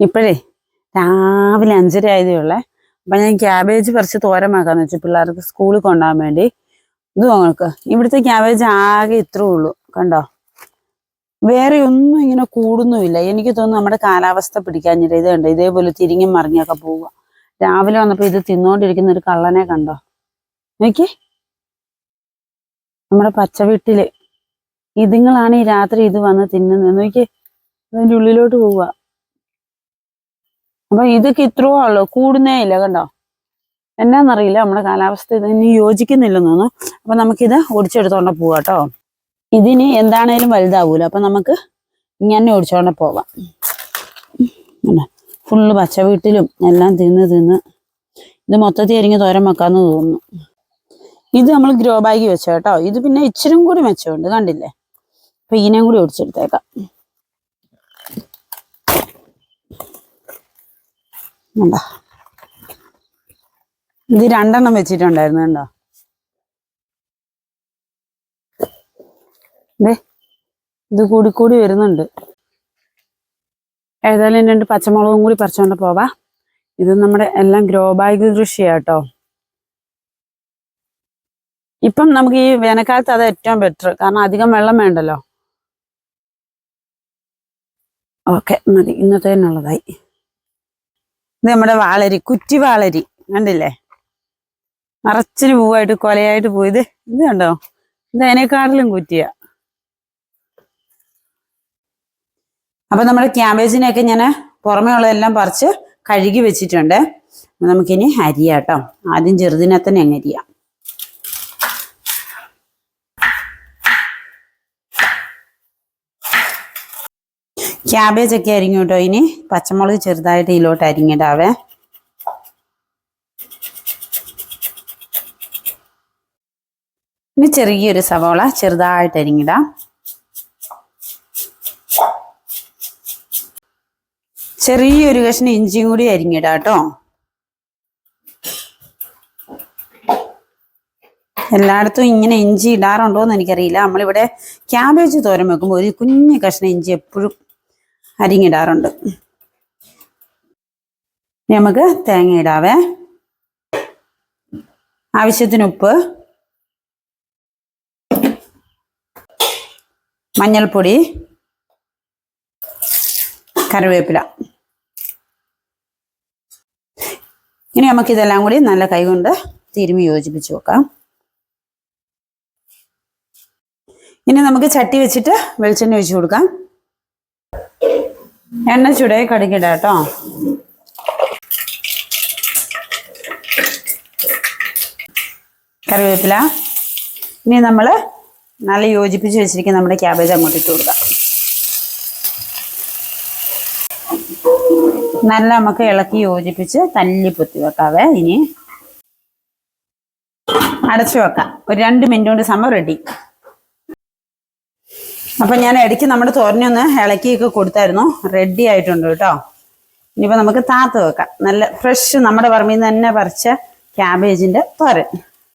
ഇപ്പോഴേ രാവിലെ അഞ്ചര ആയതേ ഉള്ളേ അപ്പൊ ഞാൻ ക്യാബേജ് പറിച്ച് തോരമാക്കാന്ന് വെച്ചു പിള്ളേർക്ക് സ്കൂളിൽ കൊണ്ടുപോകാൻ വേണ്ടി. ഇത് നോക്ക് ഇവിടുത്തെ ക്യാബേജ് ആകെ ഇത്രേ ഉള്ളൂ. കണ്ടോ? വേറെ ഒന്നും ഇങ്ങനെ കൂടുന്നുമില്ല. എനിക്ക് തോന്നുന്നു നമ്മുടെ കാലാവസ്ഥ പിടിക്കാഞ്ഞിട്ട് ഇത് കണ്ടോ? ഇതേപോലെ തിരിഞ്ഞും മറിഞ്ഞൊക്കെ പോവുക. രാവിലെ വന്നപ്പോൾ ഇത് തിന്നോണ്ടിരിക്കുന്ന ഒരു കള്ളനെ കണ്ടോ? നോക്കി നമ്മുടെ പച്ചവീട്ടിൽ. ഇതുങ്ങളാണ് ഈ രാത്രി ഇത് വന്ന് തിന്നുന്നത്. നോക്കി അതിന്റെ ഉള്ളിലോട്ട് പോവുക. അപ്പൊ ഇതൊക്കെ ഇത്രയോ ഉള്ളു കൂടുന്നേ ഇല്ല കണ്ടോ? എന്നാന്നറിയില്ല നമ്മുടെ കാലാവസ്ഥ ഇതിന് യോജിക്കുന്നില്ലെന്ന് തോന്നുന്നു അപ്പൊ നമുക്കിത് ഒടിച്ചെടുത്തോണ്ട് പോവാം കേട്ടോ. ഇതിന് എന്താണേലും വലുതാവൂല. അപ്പൊ നമുക്ക് ഇങ്ങനെ ഒടിച്ചോണ്ട് പോവാം. ഫുള്ള് പച്ച വീട്ടിലും എല്ലാം തിന്ന് തിന്ന് ഇത് മൊത്തത്തിൽ അരിങ്ങി തോരം വെക്കാന്ന് തോന്നുന്നു. ഇത് നമ്മൾ ഗ്രോ ബാഗി വെച്ചോ കേട്ടോ. ഇത് പിന്നെ ഇച്ചിരും കൂടി മെച്ചമുണ്ട് കണ്ടില്ലേ? അപ്പൊ ഇതിനെയും കൂടി ഒടിച്ചെടുത്തേക്കാം. കണ്ടോ ഇത് രണ്ടെണ്ണം വെച്ചിട്ടുണ്ടായിരുന്നു കണ്ടോ? ഇത് കൂടി കൂടി വരുന്നുണ്ട്. ഏതായാലും രണ്ട് പച്ചമുളകും കൂടി പറിച്ചോണ്ട് പോവാ. ഇത് നമ്മുടെ എല്ലാം ഗ്രോ ബാഗ് കൃഷിയാട്ടോ ഇപ്പം നമുക്ക് ഈ വേനൽക്കാലത്ത് അത് ഏറ്റവും ബെറ്റർ കാരണം അധികം വെള്ളം വേണ്ടല്ലോ. ഓക്കെ മതി. ഇന്നത്തേനുള്ളതായി. ഇത് നമ്മുടെ വാളരി കുറ്റി വാളരി. കണ്ടില്ലേ? നിറച്ചിന് പൂവായിട്ട് കൊലയായിട്ട് പോയത്. ഇത് കണ്ടോ? ഇത് അതിനേക്കാട്ടിലും കുറ്റിയ. അപ്പൊ നമ്മുടെ ക്യാബേജിനെയൊക്കെ ഞാൻ പുറമേ ഉള്ളതെല്ലാം പറിച്ച് കഴുകി വെച്ചിട്ടുണ്ട്. നമുക്കിനി അരിയാട്ടോ. ആദ്യം ചെറുതിനെ തന്നെ അങ്ങ് അരിയാം. ക്യാബേജ് ഒക്കെ അരിഞ്ഞു കേട്ടോ ഇനി? പച്ചമുളക് ചെറുതായിട്ട് ഇതിലോട്ട് അരിഞ്ഞിടാവേ. ഇനി ചെറിയൊരു സവോള ചെറുതായിട്ട് അരിഞ്ഞിടാം. ചെറിയൊരു കഷ്ണം ഇഞ്ചിയും കൂടി അരിഞ്ഞിടാം കേട്ടോ എല്ലായിടത്തും ഇങ്ങനെ ഇഞ്ചി ഇടാറുണ്ടോ എന്ന് എനിക്കറിയില്ല. നമ്മളിവിടെ ക്യാബേജ് തോരൻ വെക്കുമ്പോൾ ഒരു കുഞ്ഞു കഷ്ണം ഇഞ്ചി എപ്പോഴും അരിഞ്ഞിടാറുണ്ട്. ഇനി നമുക്ക് തേങ്ങ ഇടാവേ. ആവശ്യത്തിന് ഉപ്പ്. മഞ്ഞൾപ്പൊടി. കറിവേപ്പില. ഇനി നമുക്കിതെല്ലാം കൂടി നല്ല കൈകൊണ്ട് തിരുമി യോജിപ്പിച്ച് വെക്കാം. ഇനി നമുക്ക് ചട്ടി വെച്ചിട്ട് വെളിച്ചെണ്ണ ഒഴിച്ചു കൊടുക്കാം. എണ്ണ ചൂടായി കടുകിട കേട്ടോ. കറിവേപ്പില. ഇനി നമ്മൾ നല്ല യോജിപ്പിച്ച് വെച്ചിരിക്കുന്ന നമ്മുടെ ക്യാബേജ് അങ്ങോട്ട് ഇട്ട് കൊടുക്കാം. നല്ല നമുക്ക് ഇളക്കി യോജിപ്പിച്ച് തല്ലി പൊത്തി വെക്കാവേ ഇനി. അടച്ചു വെക്കാം. ഒരു രണ്ട് മിനിറ്റ് കൊണ്ട് സമയം റെഡി അപ്പൊ ഞാൻ ഇടയ്ക്ക് നമ്മുടെ തോരനൊന്ന് ഇളക്കിയൊക്കെ കൊടുത്തായിരുന്നു. റെഡി ആയിട്ടുണ്ട് കേട്ടോ. ഇനിയിപ്പോ നമുക്ക് താത്ത് വെക്കാം. നല്ല ഫ്രഷ് നമ്മുടെ പറമ്പിൽ നിന്ന് തന്നെ പറിച്ച ക്യാബേജിന്റെ തോരൻ.